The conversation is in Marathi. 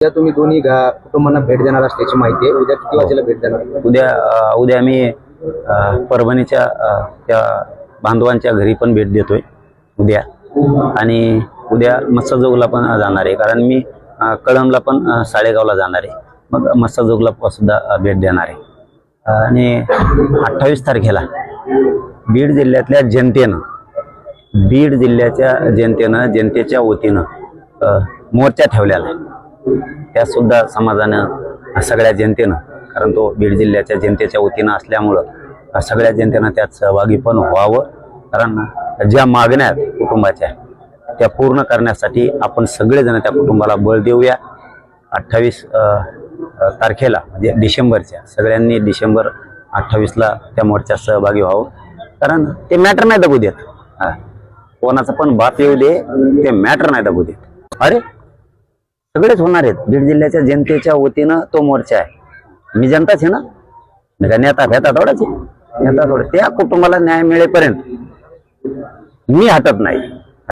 उद्या तुम्ही दोन्ही कुटुंबांना भेट देणार असल्याची माहिती आहे. उद्या किती वाजेला भेट देणार? उद्या अ, उद्या आम्ही अ, परभणीच्या अ, त्या बांधवांच्या घरी पण भेट देतोय उद्या. आणि उद्या मत्स्यजोगला पण जाणार आहे. कारण मी अ, पण अ, जाणार आहे. मग मत्स्यजोगला सुद्धा अ, भेट देणार आहे. आणि अठ्ठावीस तारखेला बीड जिल्ह्यातल्या जनतेनं बीड जिल्ह्याच्या जनतेनं जनतेच्या वतीनं अ, मोर्चा ठेवलेला आहे. त्या सुद्धा समाजानं सगळ्या जनतेनं कारण तो बीड जिल्ह्याच्या जनतेच्या वतीनं असल्यामुळं सगळ्या जनतेनं त्यात सहभागी पण व्हावं. कारण ज्या मागण्या आहेत कुटुंबाच्या त्या पूर्ण करण्यासाठी आपण सगळेजण त्या कुटुंबाला बळ देऊया. अठ्ठावीस तारखेला म्हणजे डिसेंबरच्या सगळ्यांनी डिसेंबर अठ्ठावीसला त्या मोर्चात सहभागी व्हावं. कारण ते मॅटर नाही दगू देत. कोणाचं कोणाचा पण बाप येऊ दे ते मॅटर नाही दगू देत. अरे! सगळेच होणार आहेत. बीड जिल्ह्याच्या जनतेच्या वतीनं तो मोर्चा आहे. मी जनताच आहे ना? मी का नेता घेता थोडाच आहे. नेता थोडा त्या कुटुंबाला न्याय मिळेपर्यंत मी हटत नाही.